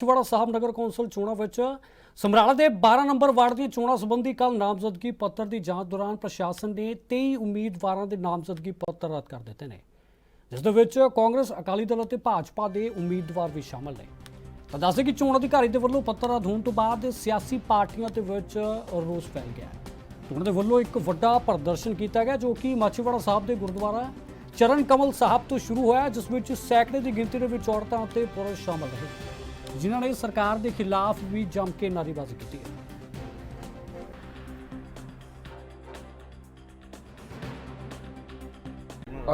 ਮਾਛੀਵਾੜਾ ਸਾਹਿਬ ਨਗਰ council ਚੋਣਾਂ ਵਿੱਚ ਸਮਰਾਲਾ ਦੇ 12 ਨੰਬਰ ਵਾਰਡ ਦੀਆਂ ਚੋਣਾਂ ਸੰਬੰਧੀ ਕੱਲ ਨਾਮਜ਼ਦਗੀ ਪੱਤਰ ਦੀ ਜਾਂਚ ਦੌਰਾਨ ਪ੍ਰਸ਼ਾਸਨ ਨੇ 23 ਉਮੀਦਵਾਰਾਂ ਦੇ ਨਾਮਜ਼ਦਗੀ ਪੱਤਰ ਰੱਦ ਕਰ ਦਿੱਤੇ ਨੇ। ਜਿਸ ਦੇ ਵਿੱਚ ਕਾਂਗਰਸ, ਅਕਾਲੀ ਦਲ ਅਤੇ ਭਾਜਪਾ ਦੇ ਉਮੀਦਵਾਰ ਵੀ ਸ਼ਾਮਲ ਨੇ। ਤਾਂ ਦੱਸਦੇ ਕਿ ਚੋਣ ਅਧਿਕਾਰੀ ਦੇ ਵੱਲੋਂ ਪੱਤਰ ਰੱਦ ਹੋਣ ਤੋਂ ਬਾਅਦ ਸਿਆਸੀ ਪਾਰਟੀਆਂ ਦੇ ਵਿੱਚ ਰੋਸ ਫੈਲ ਗਿਆ। ਉਹਨਾਂ ਦੇ ਵੱਲੋਂ ਇੱਕ ਵੱਡਾ ਪ੍ਰਦਰਸ਼ਨ ਕੀਤਾ ਗਿਆ, ਜੋ ਕਿ ਮਾਛੀਵਾੜਾ ਸਾਹਿਬ ਦੇ ਗੁਰਦੁਆਰਾ ਚਰਨ ਕਮਲ ਸਾਹਿਬ ਤੋਂ ਸ਼ੁਰੂ ਹੋਇਆ, ਜਿਸ ਵਿੱਚ ਸੈਂਕੜੇ ਦੀ ਗਿਣਤੀ ਦੇ ਵਿੱਚ ਔਰਤਾਂ ਅਤੇ ਪੁਰਸ਼ ਸ਼ਾਮਲ ਰਹੇ। ਜਿਨ੍ਹਾਂ ਨੇ ਸਰਕਾਰ ਦੇ ਖਿਲਾਫ ਵੀ ਜੰਮ ਕੇ ਨਾਅਰੇਬਾਜ਼ੀ ਕੀਤੀ ਹੈ।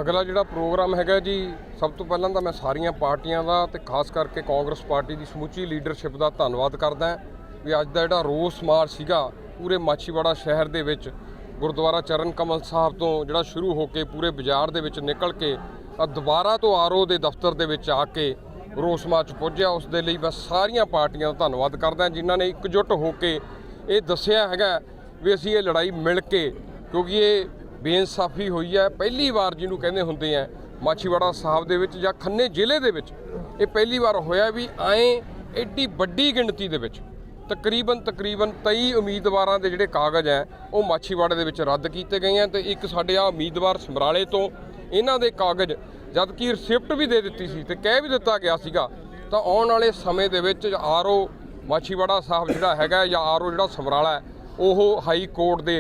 ਅਗਲਾ ਜਿਹੜਾ ਪ੍ਰੋਗਰਾਮ ਹੈਗਾ ਜੀ, ਸਭ ਤੋਂ ਪਹਿਲਾਂ ਤਾਂ ਮੈਂ ਸਾਰੀਆਂ ਪਾਰਟੀਆਂ ਦਾ ਤੇ ਖਾਸ ਕਰਕੇ ਕਾਂਗਰਸ ਪਾਰਟੀ ਦੀ ਸਮੁੱਚੀ ਲੀਡਰਸ਼ਿਪ ਦਾ ਧੰਨਵਾਦ ਕਰਦਾ ਵੀ ਅੱਜ ਦਾ ਜਿਹੜਾ ਰੋਸ ਮਾਰ ਸੀਗਾ ਪੂਰੇ ਮਾਛੀਵਾੜਾ ਸ਼ਹਿਰ ਦੇ ਵਿੱਚ, ਗੁਰਦੁਆਰਾ ਚਰਨ ਕਮਲ ਸਾਹਿਬ ਤੋਂ ਜਿਹੜਾ ਸ਼ੁਰੂ ਹੋ ਕੇ ਪੂਰੇ ਬਾਜ਼ਾਰ ਦੇ ਵਿੱਚ ਨਿਕਲ ਕੇ ਦੁਬਾਰਾ ਤੋਂ ਆਰਓ ਦੇ ਦਫ਼ਤਰ ਦੇ ਵਿੱਚ ਆ ਕੇ ਰੋਸ ਮਾਰਚ ਪੁੱਜਿਆ। ਉਸ ਦੇ ਲਈ ਮੈਂ ਸਾਰੀਆਂ ਪਾਰਟੀਆਂ ਦਾ ਧੰਨਵਾਦ ਕਰਦਾ, ਜਿਨ੍ਹਾਂ ਨੇ ਇਕਜੁੱਟ ਹੋ ਕੇ ਇਹ ਦੱਸਿਆ ਹੈਗਾ ਵੀ ਅਸੀਂ ਇਹ ਲੜਾਈ ਮਿਲ ਕੇ, ਕਿਉਂਕਿ ਇਹ ਬੇਇਨਸਾਫੀ ਹੋਈ ਹੈ। ਪਹਿਲੀ ਵਾਰ ਜਿਹਨੂੰ ਕਹਿੰਦੇ ਹੁੰਦੇ ਆ, ਮਾਛੀਵਾੜਾ ਸਾਹਿਬ ਦੇ ਵਿੱਚ ਜਾਂ ਖੰਨੇ ਜ਼ਿਲ੍ਹੇ ਦੇ ਵਿੱਚ, ਇਹ ਪਹਿਲੀ ਵਾਰ ਹੋਇਆ ਵੀ ਐਂ ਐਡੀ ਵੱਡੀ ਗਿਣਤੀ ਦੇ ਵਿੱਚ, ਤਕਰੀਬਨ ਤਕਰੀਬਨ 23 ਉਮੀਦਵਾਰਾਂ ਦੇ ਜਿਹੜੇ ਕਾਗਜ਼ ਹੈ, ਉਹ ਮਾਛੀਵਾੜੇ ਦੇ ਵਿੱਚ ਰੱਦ ਕੀਤੇ ਗਏ ਆ ਤੇ ਇੱਕ ਸਾਡੇ ਆ ਉਮੀਦਵਾਰ ਸਮਰਾਲੇ ਤੋਂ, ਇਹਨਾਂ ਦੇ ਕਾਗਜ਼ ਜਦ ਕਿ ਰਿਸਿਪਟ ਵੀ ਦੇ ਦਿੱਤੀ ਸੀ ਤੇ ਕਹਿ ਵੀ ਦਿੱਤਾ ਗਿਆ ਸੀਗਾ ਤਾਂ ਆਉਣ ਵਾਲੇ ਸਮੇਂ ਦੇ ਵਿੱਚ ਆਰਓ ਮਾਛੀਵਾੜਾ ਸਾਹਿਬ ਜਿਹੜਾ ਹੈਗਾ ਜਾਂ ਆਰਓ ਜਿਹੜਾ ਸਮਰਾਲਾ ਉਹ ਹਾਈ ਕੋਰਟ ਦੇ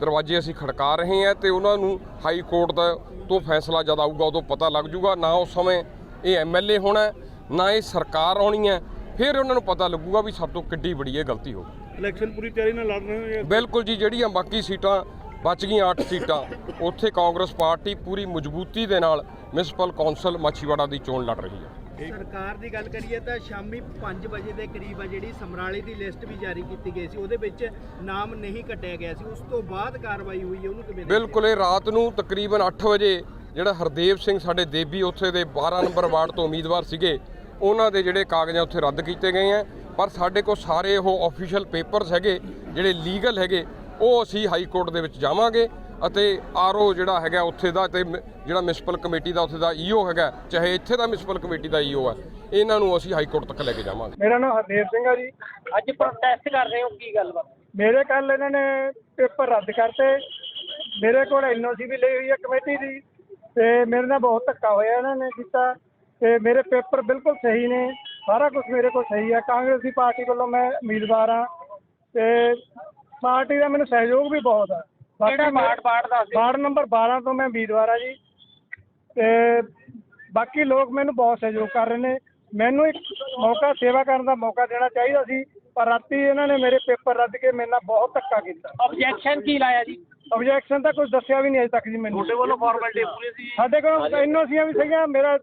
ਦਰਵਾਜ਼ੇ ਅਸੀਂ ਖੜਕਾ ਰਹੇ ਹਾਂ ਤੇ ਉਹਨਾਂ ਨੂੰ ਹਾਈ ਕੋਰਟ ਦਾ ਤੋਂ ਫੈਸਲਾ ਜਦ ਆਊਗਾ ਉਦੋਂ ਪਤਾ ਲੱਗ ਜੂਗਾ ਨਾ ਉਸ ਸਮੇਂ ਇਹ ਐਮਐਲਏ ਹੋਣਾ ਨਾ ਇਹ ਸਰਕਾਰ ਆਉਣੀ ਹੈ ਫਿਰ ਉਹਨਾਂ ਨੂੰ ਪਤਾ ਲੱਗੂਗਾ ਵੀ ਸਭ ਤੋਂ ਕਿੱਡੀ ਬੜੀ ਇਹ ਗਲਤੀ ਹੋ ਗਈ। ਇਲੈਕਸ਼ਨ ਪੂਰੀ ਤਿਆਰੀ ਨਾਲ ਲੜ ਰਹੇ ਹੋ ਬਿਲਕੁਲ ਜੀ ਜਿਹੜੀਆਂ ਬਾਕੀ ਸੀਟਾਂ ਬਚ ਗਈਆਂ 8 ਸੀਟਾਂ। ਉੱਥੇ ਕਾਂਗਰਸ ਪਾਰਟੀ ਪੂਰੀ ਮਜ਼ਬੂਤੀ ਦੇ ਨਾਲ ਮਿਊਨਿਸਪਲ ਕੌਂਸਲ ਮਾਛੀਵਾੜਾ ਦੀ ਚੋਣ ਲੜ ਰਹੀ ਹੈ। ਸਰਕਾਰ ਦੀ ਗੱਲ ਕਰੀਏ ਤਾਂ ਸ਼ਾਮੀ 5 ਵਜੇ ਦੇ ਕਰੀਬ ਆ ਜਿਹੜੀ ਸਮਰਾਲੇ ਦੀ ਲਿਸਟ ਵੀ ਜਾਰੀ ਕੀਤੀ ਗਈ ਸੀ ਉਹਦੇ ਵਿੱਚ ਨਾਮ ਨਹੀਂ ਕੱਟਿਆ ਗਿਆ ਸੀ। ਉਸ ਤੋਂ ਬਾਅਦ ਕਾਰਵਾਈ ਹੋਈ ਹੈ ਉਹਨੂੰ ਕਿਵੇਂ? ਬਿਲਕੁਲ ਇਹ ਰਾਤ ਨੂੰ ਤਕਰੀਬਨ 8 ਵਜੇ ਜਿਹੜਾ ਹਰਦੇਵ ਸਿੰਘ ਸਾਡੇ ਦੇਬੀ ਉੱਥੇ ਦੇ 12 ਨੰਬਰ ਵਾਰਡ ਤੋਂ ਉਮੀਦਵਾਰ ਸੀਗੇ ਉਹਨਾਂ ਦੇ ਜਿਹੜੇ ਕਾਗਜ਼ ਉੱਥੇ ਰੱਦ ਕੀਤੇ ਗਏ ਆ। ਪਰ ਸਾਡੇ ਕੋਲ ਸਾਰੇ ਉਹ ਆਫੀਸ਼ੀਅਲ ਪੇਪਰਸ ਹੈਗੇ ਜਿਹੜੇ ਲੀਗਲ ਹੈਗੇ ਉਹ ਅਸੀਂ ਹਾਈ ਕੋਰਟ ਦੇ ਵਿੱਚ ਜਾਵਾਂਗੇ ਅਤੇ ਆਰਓ ਜਿਹੜਾ ਹੈਗਾ ਉੱਥੇ ਦਾ ਤੇ ਜਿਹੜਾ ਮਿਊਨਿਸਪਲ ਕਮੇਟੀ ਦਾ ਉੱਥੇ ਦਾ ਈਓ ਹੈਗਾ ਚਾਹੇ ਇੱਥੇ ਦਾ ਮਿਊਨਿਸਪਲ ਕਮੇਟੀ ਦਾ ਈਓ ਹੈ ਇਹਨਾਂ ਨੂੰ ਅਸੀਂ ਹਾਈ ਕੋਰਟ ਤੱਕ ਲੈ ਕੇ ਜਾਵਾਂਗੇ। ਮੇਰਾ ਨਾਮ ਹਰਦੇਵ ਸਿੰਘ ਆ ਜੀ। ਅੱਜ ਪ੍ਰੋਟੈਸਟ ਕਰ ਰਹੇ ਹੋ ਕੀ ਗੱਲਬਾਤ ਮੇਰੇ ਕੱਲ ਇਹਨਾਂ ਨੇ ਪੇਪਰ ਰੱਦ ਕਰਤੇ। ਮੇਰੇ ਕੋਲ ਐਨਓਸੀ ਵੀ ਲਈ ਹੋਈ ਹੈ ਕਮੇਟੀ ਦੀ ਤੇ ਮੇਰੇ ਨਾਲ ਬਹੁਤ ਧੱਕਾ ਹੋਇਆ ਇਹਨਾਂ ਨੇ ਕੀਤਾ। ਤੇ ਮੇਰੇ ਪੇਪਰ ਬਿਲਕੁਲ ਸਹੀ ਨੇ ਸਾਰਾ ਕੁਝ ਮੇਰੇ ਕੋਲ ਸਹੀ ਹੈ। ਕਾਂਗਰਸ ਦੀ ਪਾਰਟੀ ਵੱਲੋਂ ਮੈਂ ਉਮੀਦਵਾਰ ਹਾਂ। ਤੇ ਪਾਰਟੀ ਦਾ ਮੈਨੂੰ ਸਹਿਯੋਗ ਵੀ ਬਹੁਤ ਹੈ ਬਾਕੀ ਕਿਹੜਾ ਵਾਰਡ- ਵਾਰਡ ਦੱਸ ਦਿਓ। ਵਾਰਡ ਨੰਬਰ 12 ਤੋਂ ਮੈਂ ਉਮੀਦਵਾਰ ਹਾਂ ਜੀ। ਤੇ ਬਾਕੀ ਲੋਕ ਮੈਨੂੰ ਬਹੁਤ ਸਹਿਯੋਗ ਕਰ ਰਹੇ ਨੇ। ਮੈਨੂੰ ਇੱਕ ਮੌਕਾ ਸੇਵਾ ਕਰਨ ਦਾ ਮੌਕਾ ਦੇਣਾ ਚਾਹੀਦਾ ਸੀ ਪਰ ਰਾਤੀ ਇਹਨਾਂ ਨੇ ਮੇਰੇ ਪੇਪਰ ਰੱਦ ਕੇ ਮੇਰੇ ਨਾਲ ਬਹੁਤ ਧੱਕਾ ਕੀਤਾ। ਆਬਜੈਕਸ਼ਨ ਕੀ ਲਾਇਆ ਜੀ? ਆਬਜੈਕਸ਼ਨ ਤਾਂ ਕੁਝ ਦੱਸਿਆ ਵੀ ਨਹੀਂ ਅਜੇ ਤੱਕ ਜੀ ਮੈਨੂੰ। ਤੁਹਾਡੇ ਵੱਲੋਂ ਫਾਰਮੈਲਿਟੀ ਪੂਰੀ ਸੀ ਸਾਡੇ ਕੋਲ ਐਨਓਸੀਆਂ ਵੀ ਸੀਗੀਆਂ ਮੇਰਾ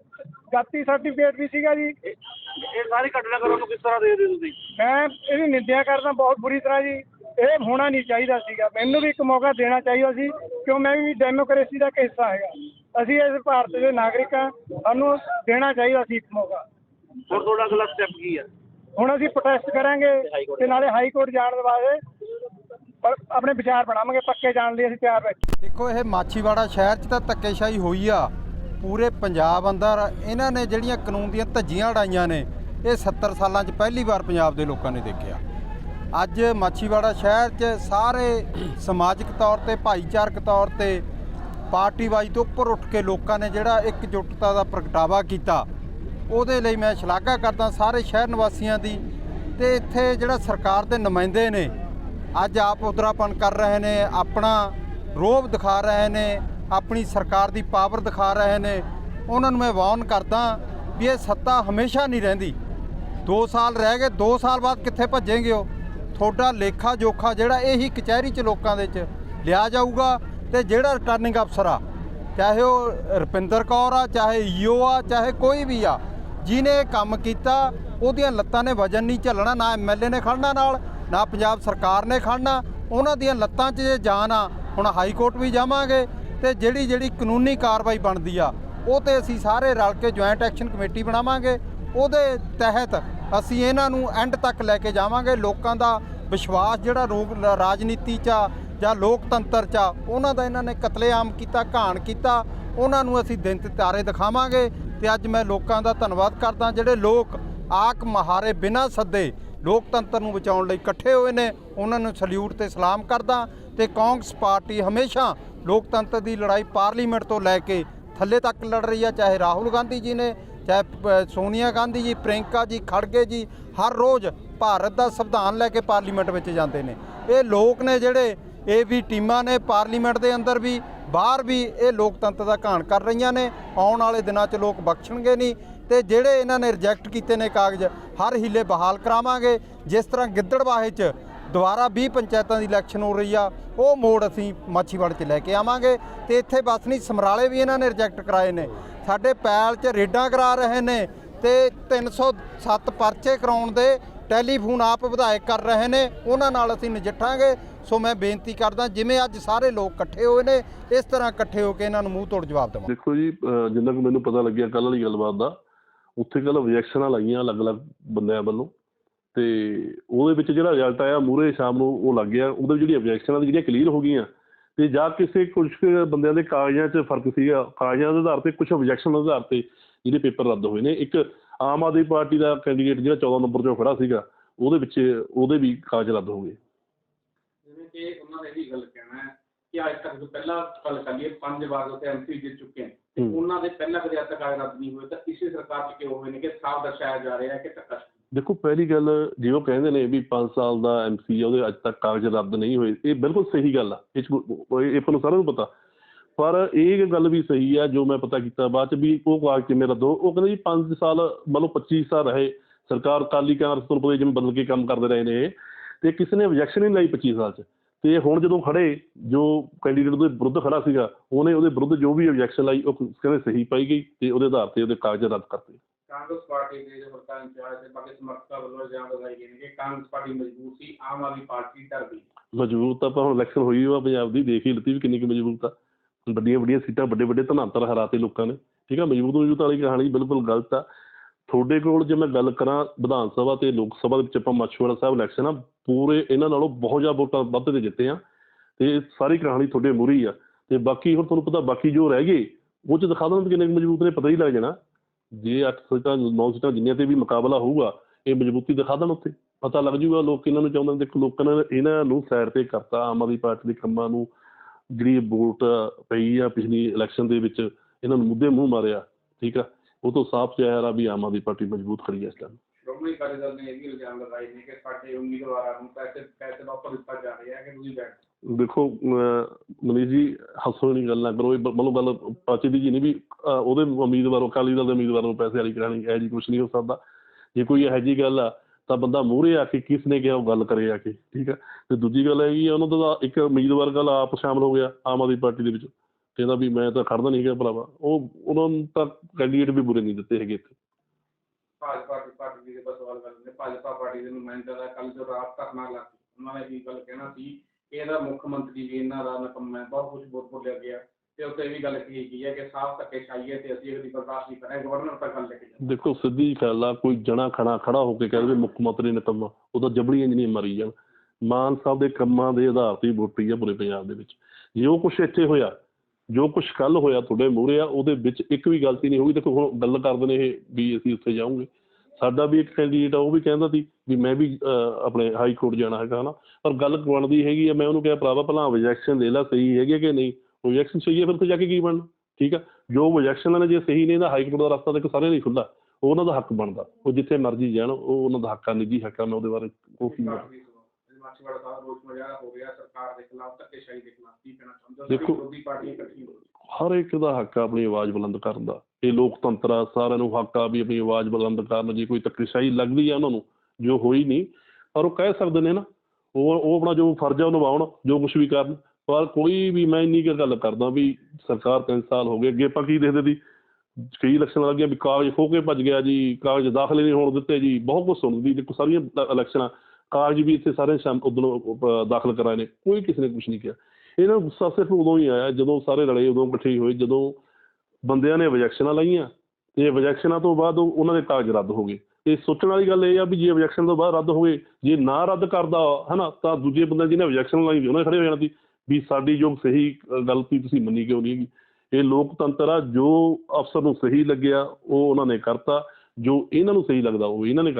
ਜਾਤੀ ਸਰਟੀਫਿਕੇਟ ਵੀ ਸੀਗਾ ਜੀ। ਇਹ ਸਾਰੀ ਘਟਨਾ ਕਰਨ ਨੂੰ ਕਿਸ ਤਰ੍ਹਾਂ ਦੇ ਦਿਓ ਤੁਸੀਂ? ਮੈਂ ਇਹਦੀ ਨਿੰਦਿਆ ਕਰਦਾ ਬਹੁਤ ਬੁਰੀ ਤਰ੍ਹਾਂ ਜੀ। ਇਹ ਹੋਣਾ ਨਹੀਂ ਚਾਹੀਦਾ ਸੀਗਾ। ਮੈਨੂੰ ਵੀ ਇੱਕ ਮੌਕਾ ਦੇਣਾ ਚਾਹੀਦਾ ਸੀ ਕਿਉਂ ਮੈਂ ਵੀ ਡੈਮੋਕ੍ਰੇਸੀ ਦਾ ਇੱਕ ਹਿੱਸਾ ਹੈਗਾ। ਅਸੀਂ ਇਸ ਭਾਰਤ ਦੇ ਨਾਗਰਿਕ ਹਾਂ। ਸਾਨੂੰ ਦੇਣਾ ਚਾਹੀਦਾ ਸੀ ਇੱਕ ਮੌਕਾ। ਹੁਣ ਤੁਹਾਡਾ ਅਗਲਾ ਸਟੈਪ ਕੀ ਹੈ ਹੁਣ ਅਸੀਂ ਪ੍ਰੋਟੈਸਟ ਕਰਾਂਗੇ ਤੇ ਨਾਲੇ ਹਾਈ ਕੋਰਟ ਜਾਣ ਦੇ ਬਾਅਦ ਪਰ ਆਪਣੇ ਵਿਚਾਰ ਬਣਾਵਾਂਗੇ ਪੱਕੇ ਜਾਣ ਲਈ ਅਸੀਂ ਤਿਆਰ ਬੈਠੇ। ਦੇਖੋ ਇਹ ਮਾਛੀਵਾੜਾ ਸ਼ਹਿਰ 'ਚ ਤਾਂ ਧੱਕੇਸ਼ਾਹੀ ਹੋਈ ਆ। ਪੂਰੇ ਪੰਜਾਬ ਅੰਦਰ ਇਹਨਾਂ ਨੇ ਜਿਹੜੀਆਂ ਕਾਨੂੰਨ ਦੀਆਂ ਧੱਜੀਆਂ ਉਡਾਈਆਂ ਨੇ ਇਹ 70 ਸਾਲਾਂ 'ਚ ਪਹਿਲੀ ਵਾਰ ਪੰਜਾਬ ਦੇ ਲੋਕਾਂ ਨੇ ਦੇਖਿਆ। ਅੱਜ ਮਾਛੀਵਾੜਾ ਸ਼ਹਿਰ 'ਚ ਸਾਰੇ ਸਮਾਜਿਕ ਤੌਰ ਤੇ, ਭਾਈਚਾਰਕ ਤੌਰ ਤੇ ਪਾਰਟੀਵਾਈ ਤੋਂ ਉੱਪਰ ਉੱਠ ਕੇ ਲੋਕਾਂ ਨੇ ਜਿਹੜਾ ਇਕਜੁੱਟਤਾ ਦਾ ਪ੍ਰਗਟਾਵਾ ਕੀਤਾ, ਉਹਦੇ ਲਈ ਮੈਂ ਸ਼ਲਾਘਾ ਕਰਦਾ ਸਾਰੇ ਸ਼ਹਿਰ ਨਿਵਾਸੀਆਂ ਦੀ ਤੇ ਇੱਥੇ ਜਿਹੜਾ ਸਰਕਾਰ ਦੇ ਨੁਮਾਇੰਦੇ ਨੇ, ਅੱਜ ਆਪ ਉਦਰਾਪਨ ਕਰ ਰਹੇ ਨੇ, ਆਪਣਾ ਰੋਬ ਦਿਖਾ ਰਹੇ ਨੇ, ਆਪਣੀ ਸਰਕਾਰ ਦੀ ਪਾਵਰ ਦਿਖਾ ਰਹੇ ਨੇ, ਉਹਨਾਂ ਨੂੰ ਮੈਂ ਵਾਰਨ ਕਰਦਾ ਵੀ ਇਹ ਸੱਤਾ ਹਮੇਸ਼ਾ ਨਹੀਂ ਰਹਿੰਦੀ। 2 ਸਾਲ ਰਹਿ ਗਏ 2 ਸਾਲ ਬਾਅਦ ਕਿੱਥੇ ਭੱਜेंगे ਉਹ? ਤੁਹਾਡਾ ਲੇਖਾ ਜੋਖਾ ਜਿਹੜਾ ਇਹੀ ਕਚਹਿਰੀ 'ਚ ਲੋਕਾਂ ਦੇ 'ਚ ਲਿਆ ਜਾਊਗਾ ਤੇ ਜਿਹੜਾ ਰਿਟਰਨਿੰਗ ਅਫਸਰ ਆ, ਚਾਹੇ ਉਹ ਰੁਪਿੰਦਰ ਕੌਰ ਆ, ਚਾਹੇ ਈਓ ਆ, ਚਾਹੇ ਕੋਈ ਵੀ ਆ, ਜਿਹਨੇ ਕੰਮ ਕੀਤਾ, ਉਹਦੀਆਂ ਲੱਤਾਂ ਨੇ ਵਜਨ ਨਹੀਂ ਝੱਲਣਾ, ਨਾ ਐਮਐਲਏ ਨੇ ਖੜਨਾ ਨਾਲ, ਨਾ ਪੰਜਾਬ ਸਰਕਾਰ ਨੇ ਖੜਨਾ, ਉਹਨਾਂ ਦੀਆਂ ਲੱਤਾਂ 'ਚ ਜੇ ਜਾਨ ਆ, ਹੁਣ ਹਾਈ ਕੋਰਟ ਵੀ ਜਾਵਾਂਗੇ ਤੇ ਜਿਹੜੀ ਜਿਹੜੀ ਕਾਨੂੰਨੀ ਕਾਰਵਾਈ ਬਣਦੀ ਆ, ਉਹ ਤੇ ਅਸੀਂ ਸਾਰੇ ਰਲ ਕੇ ਜੁਆਇੰਟ ਐਕਸ਼ਨ ਕਮੇਟੀ ਬਣਾਵਾਂਗੇ, ਉਹਦੇ ਤਹਿਤ ਅਸੀਂ ਇਹਨਾਂ ਨੂੰ ਐਂਡ ਤੱਕ ਲੈ ਕੇ ਜਾਵਾਂਗੇ। ਲੋਕਾਂ ਦਾ ਵਿਸ਼ਵਾਸ ਜਿਹੜਾ ਰੋਗ, ਰਾਜਨੀਤੀ 'ਚ ਆ ਜਾਂ ਲੋਕਤੰਤਰ 'ਚ ਆ, ਉਹਨਾਂ ਦਾ ਇਹਨਾਂ ਨੇ ਕਤਲੇਆਮ ਕੀਤਾ, ਘਾਣ ਕੀਤਾ, ਉਹਨਾਂ ਨੂੰ ਅਸੀਂ ਦਿਨ ਤੇ ਤਾਰੇ ਦਿਖਾਵਾਂਗੇ ਤੇ ਅੱਜ ਮੈਂ ਲੋਕਾਂ ਦਾ ਧੰਨਵਾਦ ਕਰਦਾ, ਜਿਹੜੇ ਲੋਕ ਆਕ ਮਹਾਰੇ ਬਿਨਾਂ ਸੱਦੇ ਲੋਕਤੰਤਰ ਨੂੰ ਬਚਾਉਣ ਲਈ ਇਕੱਠੇ ਹੋਏ ਨੇ, ਉਹਨਾਂ ਨੂੰ ਸਲੂਟ ਤੇ ਸਲਾਮ ਕਰਦਾ ਤੇ ਕਾਂਗਰਸ ਪਾਰਟੀ ਹਮੇਸ਼ਾ ਲੋਕਤੰਤਰ ਦੀ ਲੜਾਈ ਪਾਰਲੀਮੈਂਟ ਤੋਂ ਲੈ ਕੇ ਥੱਲੇ ਤੱਕ ਲੜ ਰਹੀ ਹੈ ਚਾਹੇ ਰਾਹੁਲ ਗਾਂਧੀ ਜੀ ਨੇ ਚਾਹੇ ਸੋਨੀਆ ਗਾਂਧੀ ਜੀ ਪ੍ਰਿੰਕਾ ਜੀ, ਖੜਗੇ ਜੀ, ਹਰ ਰੋਜ਼ ਭਾਰਤ ਦਾ ਸੰਵਿਧਾਨ ਲੈ ਕੇ ਪਾਰਲੀਮੈਂਟ ਵਿੱਚ ਜਾਂਦੇ ਨੇ। ਇਹ ਲੋਕ ਨੇ ਜਿਹੜੇ, ਇਹ ਵੀ ਟੀਮਾਂ ਨੇ ਪਾਰਲੀਮੈਂਟ ਦੇ ਅੰਦਰ ਵੀ, ਬਾਹਰ ਵੀ ਇਹ ਲੋਕਤੰਤਰ ਦਾ ਘਾਣ ਕਰ ਰਹੀਆਂ ਨੇ। ਆਉਣ ਵਾਲੇ ਦਿਨਾਂ 'ਚ ਲੋਕ ਬਖਸ਼ਣਗੇ ਨਹੀਂ। ਤੇ ਜਿਹੜੇ ਇਹਨਾਂ ਨੇ ਰਿਜੈਕਟ ਕੀਤੇ ਨੇ ਕਾਗਜ਼, ਹਰ ਹੀਲੇ ਬਹਾਲ ਕਰਾਵਾਂਗੇ। ਜਿਸ ਤਰ੍ਹਾਂ ਗਿੱਦੜਵਾਹੇ 'ਚ ਦੁਬਾਰਾ 20 ਪੰਚਾਇਤਾਂ ਦੀ ਇਲੈਕਸ਼ਨ ਹੋ ਰਹੀ ਆ, ਉਹ ਮੋੜ ਅਸੀਂ ਮਾਛੀਵਾੜ 'ਚ ਲੈ ਕੇ ਆਵਾਂਗੇ ਤੇ ਇੱਥੇ ਬਸ ਨਹੀਂ, ਸਮਰਾਲੇ ਵੀ ਇਹਨਾਂ ਨੇ ਰਿਜੈਕਟ ਕਰਾਏ ਨੇ। ਸਾਡੇ ਪੈਲ 'ਚ ਰੇਡਾਂ ਕਰਾ ਰਹੇ ਨੇ ਤੇ 307 ਪਰਚੇ ਕਰਾਉਣ ਦੇ ਟੈਲੀਫੋਨ ਆਪ ਵਿਧਾਇਕ ਕਰ ਰਹੇ ਨੇ, ਉਹਨਾਂ ਨਾਲ ਅਸੀਂ ਨਜਿੱਠਾਂਗੇ। ਸੋ ਮੈਂ ਬੇਨਤੀ ਕਰਦਾ, ਜਿਵੇਂ ਅੱਜ ਸਾਰੇ ਲੋਕ ਇਕੱਠੇ ਹੋਏ ਨੇ, ਇਸ ਤਰ੍ਹਾਂ ਇਕੱਠੇ ਹੋ ਕੇ ਇਹਨਾਂ ਨੂੰ ਮੂੰਹ ਤੋੜ ਜਵਾਬ ਦੇਵਾਂ ਦੇਖੋ ਜੀ ਜਿੰਨਾ ਕੁ ਮੈਨੂੰ ਪਤਾ ਲੱਗਿਆ ਕੱਲ ਵਾਲੀ ਗੱਲਬਾਤ ਦਾ, ਉੱਥੇ ਕੱਲ ਆਬਜੈਕਸ਼ਨਾਂ ਲਾਈਆਂ ਅਲੱਗ-ਅਲੱਗ ਬੰਦਿਆਂ ਵੱਲੋਂ। ਤੇ ਉਹਦੇ ਵਿੱਚ ਜਿਹੜਾ ਰਿਜ਼ਲਟ ਆਇਆ ਮੂਰੇ ਸ਼ਾਮ ਨੂੰ ਉਹ ਲੱਗ ਗਿਆ ਉਹਦੇ ਵਿੱਚ ਜਿਹੜੀ ਆਬਜੈਕਸ਼ਨਾਂ ਦੀ ਜਿਹੜੀਆਂ ਕਲੀਅਰ ਹੋ ਗਈਆਂ ਤੇ ਜਾਂ ਕਿਸੇ ਕੁਝ ਬੰਦਿਆਂ ਦੇ ਕਾਗਜ਼ਾਂ 'ਚ ਫ਼ਰਕ ਸੀਗਾ ਕਾਗਜ਼ਾਂ ਦੇ ਆਧਾਰ ਤੇ ਕੁਝ ਆਬਜੈਕਸ਼ਨ ਦੇ ਆਧਾਰ ਤੇ ਜਿਹੜੇ ਪੇਪਰ ਰੱਦ ਹੋਏ ਨੇ ਇੱਕ ਆਮ ਆਦਮੀ ਪਾਰਟੀ ਦਾ ਕੈਂਡੀਡੇਟ ਜਿਹੜਾ 14 ਨੰਬਰ 'ਚੋਂ ਖੜਾ ਸੀਗਾ ਉਹਦੇ ਵਿੱਚ ਉਹਦੇ ਵੀ ਕਾਗਜ਼ ਰੱਦ ਹੋ ਗਏ ਜਿਵੇਂ ਕਿ ਉਹਨਾਂ ਨੇ ਇਹ ਵੀ ਗੱਲ ਕਹਿਣਾ ਹੈ ਕਿ ਅੱਜ ਤੱਕ ਜੋ ਪਹਿਲਾਂ ਗੱਲ ਕਰ ਲਈਏ ਪੰਜ ਵਾਰ ਉੱਤੇ ਐਮਪੀ ਜਿੱਤ ਚੁੱਕੇ ਹਨ ਤੇ। ਉਹਨਾਂ ਦੇ ਪਹਿਲਾਂ ਕਦੇ ਅੱਜ ਤੱਕ ਕਾਗਜ਼ ਰੱਦ ਨਹੀਂ ਹੋਏ ਤਾਂ ਇਸੇ ਸਰਕਾਰ 'ਚ ਕਿਉਂ ਹੋਏ ਨੇ ਕਿ ਸਾਫ਼ ਦਰਸਾਇਆ ਜਾ ਰਿਹਾ ਹੈ ਕਿ ਧੱਕਾ ਦੇਖੋ ਪਹਿਲੀ ਗੱਲ ਜੇ ਉਹ ਕਹਿੰਦੇ ਨੇ ਵੀ 5 ਸਾਲ ਦਾ ਐਮਸੀ ਆ ਉਹਦੇ ਅੱਜ ਤੱਕ ਕਾਗਜ਼ ਰੱਦ ਨਹੀਂ ਹੋਏ ਇਹ ਬਿਲਕੁਲ ਸਹੀ ਗੱਲ ਆ। ਇਹ ਆਪਾਂ ਨੂੰ ਸਾਰਿਆਂ ਨੂੰ ਪਤਾ। ਪਰ ਇਹ ਗੱਲ ਵੀ ਸਹੀ ਆ ਜੋ ਮੈਂ ਪਤਾ ਕੀਤਾ ਬਾਅਦ ਚ ਵੀ ਉਹ ਕਾਗਜ਼ ਕਿਵੇਂ ਰੱਦ ਹੋ ਉਹ ਕਹਿੰਦੇ ਜੀ 5 ਸਾਲ ਮਤਲਬ 25 ਸਾਲ ਰਹੇ। ਸਰਕਾਰ ਕਾਲੀ ਕਾਂਗਰਸ ਤੋਂ ਪਤਾ ਜਿਵੇਂ ਬਦਲ ਕੇ ਕੰਮ ਕਰਦੇ ਰਹੇ ਨੇ ਇਹ, ਤੇ ਕਿਸੇ ਨੇ ਆਬਜੈਕਸ਼ਨ ਨਹੀਂ ਲਾਈ 25 ਸਾਲ ਚ। ਤੇ ਹੁਣ ਜਦੋਂ ਖੜੇ ਜੋ ਕੈਂਡੀਡੇਟ ਦੇ ਵਿਰੁੱਧ ਖੜਾ ਸੀਗਾ ਉਹਨੇ ਉਹਦੇ ਵਿਰੁੱਧ ਜੋ ਵੀ ਆਬਜੈਕਸ਼ਨ ਲਾਈ ਉਹ ਕਹਿੰਦੇ ਸਹੀ ਪਾਈ ਗਈ ਤੇ ਉਹਦੇ ਆਧਾਰ ਤੇ ਉਹਦੇ ਕਾਗਜ਼ ਰੱਦ ਕਰਤੇ। ਕਾਂਗਰਸ ਪਾਰਟੀ ਦੇ ਜੋ ਵਰਕਰ ਇੰਚਾਰਜ ਤੇ ਬਾਕੀ ਸਮਰਥਕਾਂ ਵੱਲੋਂ ਇਲਜ਼ਾਮ ਲਗਾਏ ਗਏ ਨੇ ਕਿ ਕਾਂਗਰਸ ਪਾਰਟੀ ਮਜਬੂਰ ਸੀ, ਆਮ ਆਦਮੀ ਪਾਰਟੀ ਡਰ ਗਈ ਮਜ਼ਬੂਤ ਤਾਂ ਆਪਾਂ ਹੁਣ ਇਲੈਕਸ਼ਨ ਹੋਈ ਵਾ ਪੰਜਾਬ ਦੀ ਦੇਖ ਹੀ ਲਿੱਤੀ ਵੀ ਕਿੰਨੀ ਕੁ ਮਜ਼ਬੂਤ ਆ ਵੱਡੀਆਂ ਵੱਡੀਆਂ ਸੀਟਾਂ, ਵੱਡੇ ਵੱਡੇ ਧਨਾਂਤਰ ਹਰਾਤੇ ਲੋਕਾਂ ਨੇ, ਠੀਕ ਆ? ਮਜ਼ਬੂਤ ਮਜ਼ਬੂਤ ਵਾਲੀ ਕਹਾਣੀ ਬਿਲਕੁਲ ਗਲਤ ਆ। ਤੁਹਾਡੇ ਕੋਲ ਜੇ ਮੈਂ ਗੱਲ ਕਰਾਂ ਵਿਧਾਨ ਸਭਾ ਤੇ ਲੋਕ ਸਭਾ ਦੇ ਵਿੱਚ ਆਪਾਂ ਮਛੂਆੜਾ ਸਾਹਿਬ ਇਲੈਕਸ਼ਨ ਆ, ਪੂਰੇ ਇਹਨਾਂ ਨਾਲੋਂ ਬਹੁਤ ਜ਼ਿਆਦਾ ਵੋਟਾਂ ਵੱਧ ਤੇ ਜਿੱਤੇ ਆ। ਤੇ ਸਾਰੀ ਕਹਾਣੀ ਤੁਹਾਡੇ ਮੂਹਰੇ ਆ। ਤੇ ਬਾਕੀ ਹੁਣ ਤੁਹਾਨੂੰ ਪਤਾ ਬਾਕੀ ਜੋ ਰਹਿ ਗਏ, ਉਹ ਚ ਦਿਖਾ ਦੇਣ ਵੀ ਕਿੰਨੇ ਕੁ ਮਜ਼ਬੂਤ ਨੇ, ਪਤਾ ਹੀ ਲੱਗ ਜਾਣਾ। ਜੇ 8 ਸੀਟਾਂ 9 ਸੀਟਾਂ ਜਿੰਨੀਆਂ ਤੇ ਵੀ ਮੁਕਾਬਲਾ ਹੋਊਗਾ, ਇਹ ਮਜ਼ਬੂਤੀ ਦਿਖਾ ਦੇਣ ਉੱਥੇ। ਪਤਾ ਲੱਗ ਜੂਗਾ ਲੋਕ ਇਹਨਾਂ ਨੂੰ ਚਾਹੁੰਦੇ ਨੇ। ਦੇਖੋ, ਲੋਕਾਂ ਨੇ ਇਹਨਾਂ ਨੂੰ ਸਾਈਡ ਤੇ ਕਰਤਾ, ਆਮ ਆਦਮੀ ਪਾਰਟੀ ਦੇ ਕੰਮਾਂ ਨੂੰ। ਜਿਹੜੀ ਵੋਟ ਪਈ ਆ ਪਿਛਲੀ ਇਲੈਕਸ਼ਨ ਦੇ ਵਿੱਚ, ਇਹਨਾਂ ਨੂੰ ਮੁੱਦੇ ਮੂੰਹ ਮਾਰਿਆ, ਠੀਕ ਆ? ਉਹ ਤੋਂ ਸਾਫ਼ ਜ਼ਾਹਿਰ ਆ ਵੀ ਆਮ ਆਦਮੀ ਪਾਰਟੀ ਮਜ਼ਬੂਤ ਖੜੀ ਹੈ ਇਸ ਟਾਈਮ ਸ਼੍ਰੋਮਣੀ ਅਕਾਲੀ ਦਲ ਨੇ ਇਹ ਵੀ ਇਲਜ਼ਾਮ ਲਗਾਏ ਨੇ ਕਿ ਸਾਡੇ ਉਮੀਦਵਾਰਾਂ ਨੂੰ ਪੈਸੇ ਪੈਸੇ ਵਾਪਸ ਦਿੱਤਾ ਜਾ ਰਿਹਾ ਹੈ ਕਿ ਤੁਸੀਂ ਬੈਠ ਦੇਖੋ ਮਨੀਸ਼ ਜੀ ਹੱਸੋ ਨਹੀਂ ਗੱਲ ਨਾ ਕਰੋ। ਇਹ ਮਤਲਬ ਗੱਲ ਪਾਚੀ ਦੀ ਜੀ ਨਹੀਂ ਵੀ ਉਹਦੇ ਉਮੀਦਵਾਰ, ਅਕਾਲੀ ਦਲ ਦੇ ਉਮੀਦਵਾਰ ਪੈਸੇ ਵਾਲੀ ਕਰਾਣੀ ਇਹ ਜੀ ਕੁਛ ਨਹੀਂ ਹੋ ਸਕਦਾ। ਜੇ ਕੋਈ ਇਹੋ ਜਿਹੀ ਗੱਲ ਆ, ਤਾਂ ਬੰਦਾ ਮੂਹਰੇ ਆ ਕੇ ਕਿਸ ਨੇ ਕਿਹਾ ਉਹ ਗੱਲ ਕਰੇ ਆ ਕੇ, ਠੀਕ ਆ? ਤੇ ਦੂਜੀ ਗੱਲ ਹੈਗੀ ਉਹਨਾਂ ਦਾ ਇੱਕ ਉਮੀਦਵਾਰ ਗੱਲ ਆਪ ਸ਼ਾਮਲ ਹੋ ਗਿਆ, ਆਮ ਆਦਮੀ ਪਾਰਟੀ ਦੇ ਵਿੱਚ। ਕਹਿੰਦਾ ਵੀ ਮੈਂ ਤਾਂ ਖੜਦਾ ਨਹੀਂ ਹੈਗਾ ਭਰਾਵਾ। ਉਹ, ਉਹਨਾਂ ਨੂੰ ਤਾਂ ਕੈਂਡੀਡੇਟ ਵੀ ਬੁਰੇ ਨਹੀਂ ਦਿੱਤੇ ਹੈਗੇ ਇੱਥੇ। ਭਾਜਪਾ ਪਾਰਟੀ ਦੇ ਬਸ ਸਵਾਲ ਕਰਦੇ ਨੇ। ਭਾਜਪਾ ਪਾਰਟੀ ਦੇ ਨੁਮਾਇੰਦਿਆਂ ਦਾ ਕੱਲ ਜੋ ਰਾਤ ਧਰਨਾ ਲਾ ਉਹਨਾਂ ਨੇ ਵੀ ਗੱਲ ਕਹਿਣਾ ਸੀ ਇਹਦਾ ਮੁੱਖ ਮੰਤਰੀ ਵੀ ਇਹਨਾਂ ਦਾ ਨਕਮ ਹੈ, ਬਹੁਤ ਕੁਝ ਬੋਲਿਆ ਗਿਆ ਤੇ ਉੱਤੇ ਇਹ ਵੀ ਗੱਲ ਕਹੀ ਗਈ ਹੈ ਕਿ ਸਾਫ਼ ਧੱਕੇਸ਼ਾਹੀ ਹੈ ਤੇ ਅਸੀਂ ਇਹਦੀ ਬਰਦਾਸ਼ਤ ਨਹੀਂ ਕਰਾਂਗੇ ਗਵਰਨਰ ਤੱਕ ਗੱਲ ਲੈ ਕੇ ਜਾਂਦੇ ਦੇਖੋ, ਸਿੱਧੀ ਗੱਲ ਆ, ਕੋਈ ਜਣਾ ਖਣਾ ਖੜਾ ਹੋ ਕੇ ਕਹਿੰਦੇ ਮੁੱਖ ਮੰਤਰੀ ਨੇ ਕੰਮ ਉਹਦਾ ਜਬੜੀਆਂ ਨਹੀਂ ਮਰੀ ਜਾਣ। ਮਾਨ ਸਾਹਿਬ ਦੇ ਕੰਮਾਂ ਦੇ ਆਧਾਰ ਤੇ ਹੀ ਵੋਟੀ ਆ ਪੂਰੇ ਪੰਜਾਬ ਦੇ ਵਿੱਚ। ਜੇ ਉਹ ਕੁਛ ਇੱਥੇ ਹੋਇਆ, ਜੋ ਕੁਛ ਕੱਲ ਹੋਇਆ ਤੁਹਾਡੇ ਮੂਹਰੇ ਆ, ਉਹਦੇ ਵਿੱਚ ਇੱਕ ਵੀ ਗਲਤੀ ਨਹੀਂ ਹੋਈ ਦੇਖੋ, ਹੁਣ ਗੱਲ ਕਰਦੇ ਨੇ ਇਹ ਵੀ ਅਸੀਂ ਉੱਥੇ ਜਾਵਾਂਗੇ ਸਾਡਾ ਵੀ ਇੱਕ ਕੈਂਡੀਡੇਟ ਆ ਉਹ ਵੀ ਕਹਿੰਦਾ ਸੀ ਵੀ ਮੈਂ ਵੀ ਆਪਣੇ ਹਾਈ ਕੋਰਟ ਜਾਣਾ ਹੈਗਾ ਹਨਾ। ਪਰ ਗੱਲ ਬਣਦੀ ਹੈਗੀ ਆ ਮੈਂ ਉਹਨੂੰ ਕਿਹਾ ਭਰਾਵਾ ਪਹਿਲਾਂ ਆਬਜੈਕਸ਼ਨ ਦੇ ਲੈ ਸਹੀ ਹੈਗੀ ਕਿ ਨਹੀਂ? ਆਬਜੈਕਸ਼ਨ ਸਹੀ ਹੈ ਫਿਰ ਉੱਥੇ ਜਾ ਕੇ ਕੀ ਬਣਨਾ? ਠੀਕ ਆ? ਜੋ ਆਬਜੈਕਸ਼ਨ ਨੇ ਜੇ ਸਹੀ ਨੇ ਇਹਦਾ ਹਾਈ ਕੋਰਟ ਦਾ ਰਸਤਾ ਦੇਖੋ ਸਾਰਿਆਂ ਲਈ ਖੁੱਲਾ ਉਹ ਉਹਨਾਂ ਦਾ ਹੱਕ ਬਣਦਾ। ਉਹ ਜਿੱਥੇ ਮਰਜ਼ੀ ਜਾਣ ਉਹ ਉਹਨਾਂ ਦਾ ਹੱਕ ਆ ਨਿੱਜੀ ਹੱਕ ਆ ਮੈਂ ਉਹਦੇ ਬਾਰੇ ਉਹ ਕੀ ਮਾਛੀਵਾੜਾ ਸਾਹਿਬ ਰੋਸ ਮੁਜ਼ਾਹਰਾ ਹੋ ਰਿਹਾ ਸਰਕਾਰ ਦੇ ਖਿਲਾਫ ਧੱਕੇਸ਼ਾਹੀ ਦੇ ਖਿਲਾਫ ਕੀ ਕਹਿਣਾ ਚਾਹੁੰਦੇ ਹੋ? ਦੇਖੋ- ਵਿਰੋਧੀ ਪਾਰਟੀਆਂ ਇਕੱਠੀਆਂ ਹੋ ਰਹੀਆਂ। ਹਰ ਇੱਕ ਦਾ ਹੱਕ ਆ ਆਪਣੀ ਆਵਾਜ਼ ਬੁਲੰਦ ਕਰਨ ਦਾ। ਇਹ ਲੋਕਤੰਤਰ ਆ ਸਾਰਿਆਂ ਨੂੰ ਹੱਕ ਆ ਵੀ ਆਪਣੀ ਆਵਾਜ਼ ਬੁਲੰਦ ਕਰਨ। ਜੇ ਕੋਈ ਧੱਕੇਸ਼ਾਹੀ ਲੱਗਦੀ ਆ ਉਹਨਾਂ ਨੂੰ ਜੋ ਹੋਈ ਨਹੀਂ ਪਰ ਉਹ ਕਹਿ ਸਕਦੇ ਨੇ ਨਾ ਉਹ ਉਹ ਆਪਣਾ ਜੋ ਫਰਜ਼ ਆ ਉਹ ਨਿਭਾਉਣ ਜੋ ਕੁਝ ਵੀ ਕਰਨ। ਪਰ ਕੋਈ ਵੀ ਮੈਂ ਇੰਨੀ ਗੱਲ ਕਰਦਾ ਵੀ ਸਰਕਾਰ 3 ਸਾਲ ਹੋ ਗਏ ਅੱਗੇ ਆਪਾਂ ਕੀ ਦੇਖਦੇ ਸੀ? ਕਈ ਇਲੈਕਸ਼ਨਾਂ ਲੱਗੀਆਂ ਵੀ ਕਾਗਜ਼ ਖੋ ਕੇ ਭੱਜ ਗਿਆ ਜੀ ਕਾਗਜ਼ ਦਾਖਲੇ ਨਹੀਂ ਹੋਣ ਦਿੱਤੇ ਜੀ ਬਹੁਤ ਕੁਝ ਸੁਣਦੀ ਦੇਖੋ ਸਾਰੀਆਂ ਇਲੈਕਸ਼ਨਾਂ ਕਾਗਜ਼ ਵੀ ਇੱਥੇ ਸਾਰੇ ਸ਼ਾਮ ਉਦੋਂ ਦਾਖਲ ਕਰਾਏ ਨੇ। ਕੋਈ ਕਿਸੇ ਨੇ ਕੁਝ ਨਹੀਂ ਕਿਹਾ। ਇਹਨਾਂ ਨੂੰ ਗੁੱਸਾ ਸਿਰਫ ਉਦੋਂ ਹੀ ਆਇਆ ਜਦੋਂ ਸਾਰੇ ਰਲੇ, ਉਦੋਂ ਇਕੱਠੇ ਹੋਏ, ਜਦੋਂ ਬੰਦਿਆਂ ਨੇ ਆਬਜੈਕਸ਼ਨਾਂ ਲਾਈਆਂ। ਤੇ ਆਬਜੈਕਸ਼ਨਾਂ ਤੋਂ ਬਾਅਦ ਉਹਨਾਂ ਦੇ ਕਾਗਜ਼ ਰੱਦ ਹੋ ਗਏ। ਤੇ ਸੋਚਣ ਵਾਲੀ ਗੱਲ ਇਹ ਆ ਵੀ ਜੇ ਆਬਜੈਕਸ਼ਨ ਤੋਂ ਬਾਅਦ ਰੱਦ ਹੋ ਗਏ ਜੇ ਨਾ ਰੱਦ ਕਰਦਾ, ਹਨਾ, ਤਾਂ ਦੂਜੇ ਬੰਦੇ ਜਿਹਨੇ ਆਬਜੈਕਸ਼ਨ ਲਾਈ ਉਹਨਾਂ ਨੇ ਖੜੇ ਹੋ ਜਾਣਾ ਸੀ ਵੀ ਸਾਡੀ ਜੋ ਸਹੀ ਗਲਤੀ ਤੁਸੀਂ ਮੰਨੀ ਕਿਉਂ ਨਹੀਂ ਹੈਗੀ? ਇਹ ਲੋਕਤੰਤਰ ਆ, ਜੋ ਅਫਸਰ ਨੂੰ ਸਹੀ ਲੱਗਿਆ, ਉਹ ਉਹਨਾਂ ਨੇ ਕਰਤਾ। ਜੋ ਇਹਨਾਂ ਨੂੰ ਸਹੀ ਲੱਗਦਾ, ਉਹ ਇਹਨਾਂ ਨੇ